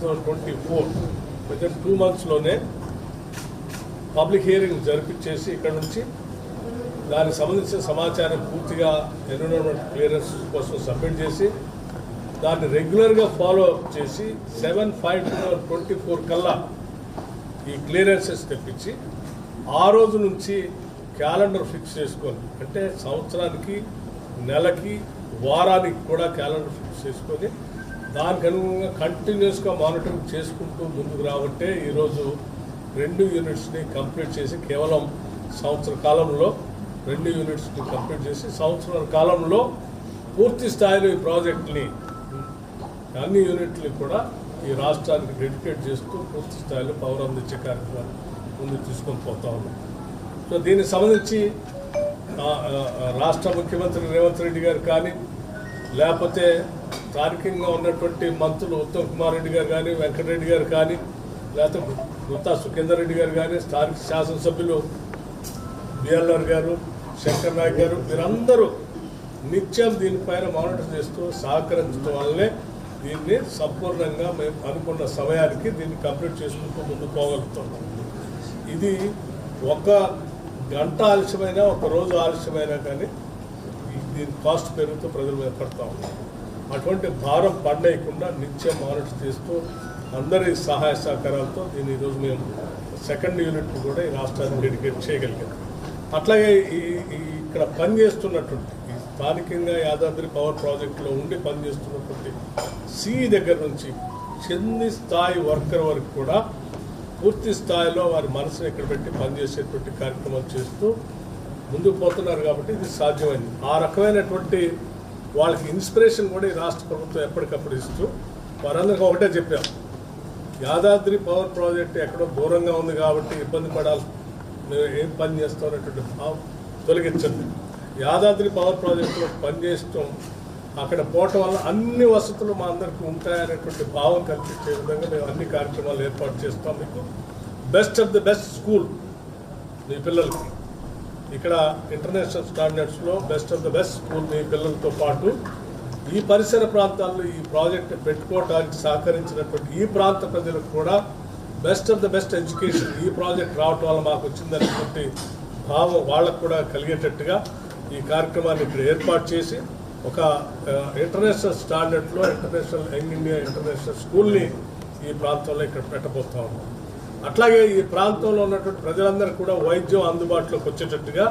Thousand twenty four within two మంత్స్లోనే public hearing జరిపించేసి ఇక్కడ నుంచి దానికి సంబంధించిన సమాచారం పూర్తిగా ఎన్విరాన్మెంట్ క్లియరెన్స్ కోసం సబ్మిట్ చేసి దాన్ని రెగ్యులర్గా ఫాలో అప్ చేసి seven five two twenty four కల్లా ఈ క్లియరెన్సెస్ తెప్పించి ఆ రోజు నుంచి క్యాలెండర్ ఫిక్స్ చేసుకొని అంటే సంవత్సరానికి నెలకి వారానికి కూడా క్యాలెండర్ ఫిక్స్ చేసుకొని దానికి అనుగుణంగా కంటిన్యూస్గా మానిటరింగ్ చేసుకుంటూ ముందుకు రాబట్టే ఈరోజు రెండు యూనిట్స్ని కంప్లీట్ చేసి కేవలం సంవత్సర కాలంలో రెండు యూనిట్స్ని కంప్లీట్ చేసి సంవత్సరాల కాలంలో పూర్తి స్థాయిలో ఈ ప్రాజెక్ట్ని అన్ని యూనిట్లు కూడా ఈ రాష్ట్రానికి డెడికేట్ చేస్తూ పూర్తి స్థాయిలో పవర్ అందించే కార్యక్రమాన్ని ముందుకు తీసుకొని పోతా ఉన్నాం. సో దీనికి సంబంధించి రాష్ట్ర ముఖ్యమంత్రి రేవంత్ రెడ్డి గారు కానీ లేకపోతే స్థానికంగా ఉన్నటువంటి మంత్రులు ఉత్తమ్ కుమార్ రెడ్డి గారు కానీ వెంకటరెడ్డి గారు కానీ లేకపోతే గుత్తా సుఖేందర్ రెడ్డి గారు కానీ స్థానిక శాసనసభ్యులు బిఎల్ఆర్ గారు శంకర్ నాయక్ గారు వీరందరూ నిత్యం దీనిపైన మానిటర్ చేస్తూ సహకరించడం వల్లనే దీన్ని సంపూర్ణంగా మేము అనుకున్న సమయానికి దీన్ని కంప్లీట్ చేసుకుంటూ ముందుకు పోగలుగుతున్నాం. ఇది ఒక గంట ఆలస్యమైనా ఒక రోజు ఆలస్యమైనా కానీ దీని కాస్ట్ పెరుగుతూ ప్రజలు ఏర్పడతా ఉన్నారు అటువంటి భారం పడలేకుండా నిత్యం మానిటర్ చేస్తూ అందరి సహాయ సహకారాలతో దీన్ని ఈరోజు మేము సెకండ్ యూనిట్ కూడా ఈ రాష్ట్రానికి డెడికేట్ చేయగలిగాం. అట్లాగే ఈ ఇక్కడ పనిచేస్తున్నటువంటి ఈ స్థానికంగా యాదాద్రి పవర్ ప్రాజెక్టులో ఉండి పనిచేస్తున్నటువంటి సిఈ దగ్గర నుంచి చిన్ని స్థాయి వర్కర్ వరకు కూడా పూర్తి స్థాయిలో వారి మనసుని ఇక్కడ పెట్టి పనిచేసేటువంటి కార్యక్రమాలు చేస్తూ ముందుకు పోతున్నారు కాబట్టి ఇది సాధ్యమైంది. ఆ రకమైనటువంటి వాళ్ళకి ఇన్స్పిరేషన్ కూడా ఈ రాష్ట్ర ప్రభుత్వం ఎప్పటికప్పుడు ఇస్తూ వారందరికీ ఒకటే చెప్పాం. యాదాద్రి పవర్ ప్రాజెక్ట్ ఎక్కడో దూరంగా ఉంది కాబట్టి ఇబ్బంది పడాలి. మేము ఏం పని చేస్తాం అనేటువంటి భావం తొలగించండి. యాదాద్రి పవర్ ప్రాజెక్టులో పనిచేయటం అక్కడ పోవటం వల్ల అన్ని వసతులు మా అందరికీ ఉంటాయనేటువంటి భావం కల్పించే విధంగా మేము అన్ని కార్యక్రమాలు ఏర్పాటు చేస్తాం. మీకు best of the best school మీ పిల్లలకి. ఇక్కడ international స్టాండర్డ్స్లో best of the best school మీ పిల్లలతో పాటు ఈ పరిసర ప్రాంతాల్లో ఈ ప్రాజెక్ట్ పెట్టుకోవడానికి సహకరించినటువంటి ఈ ప్రాంత ప్రజలకు కూడా best of the best education ఈ ప్రాజెక్ట్ రావటం వల్ల మాకు వచ్చిందనేటువంటి భావం వాళ్ళకు కూడా కలిగేటట్టుగా ఈ కార్యక్రమాన్ని ఇక్కడ ఏర్పాటు చేసి ఒక ఇంటర్నేషనల్ స్టాండర్డ్లో ఇంటర్నేషనల్ యంగ్ ఇండియా ఇంటర్నేషనల్ స్కూల్ని ఈ ప్రాంతంలో ఇక్కడ పెట్టబోతా ఉన్నాం. అట్లాగే ఈ ప్రాంతంలో ఉన్నటువంటి ప్రజలందరూ కూడా వైద్యం అందుబాటులోకి వచ్చేటట్టుగా